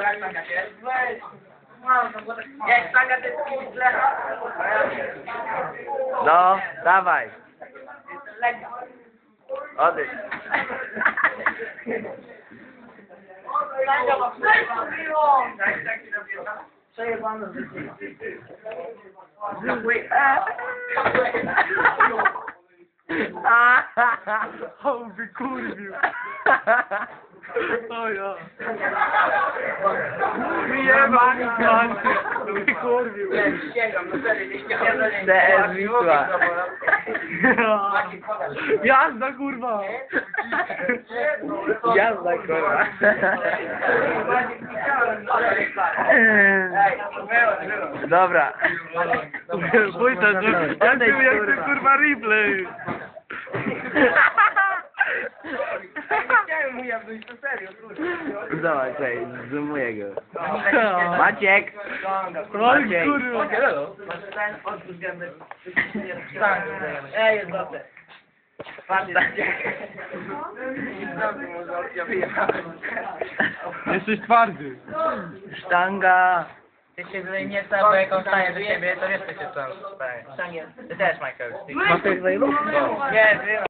Jak? Weź. Jak to jest kibic Lecha. No, dawaj. Lega. Odejdź. How would be cool if you? oh yeah. Me and my God would be cool if you. Ne ezikwa. Jazda kurwa. Jazda kurwa. Dobra. Pójdź to, ja czuję jak ten kurwa. replay. Chciałem mu jabłać, to serio, kurwa. Zobacz, ej, zoomuję go. Maciek! Kurwa. Masz ten odwrót gęby. Ej, jest dobre. Patrz, Jesteś twardy. Sztanga! Jeśli tutaj nie chcę, bo jak on stanie do ciebie, to wiesz co się stanie. Ty też, Michael. Masz coś? Nie, wiem.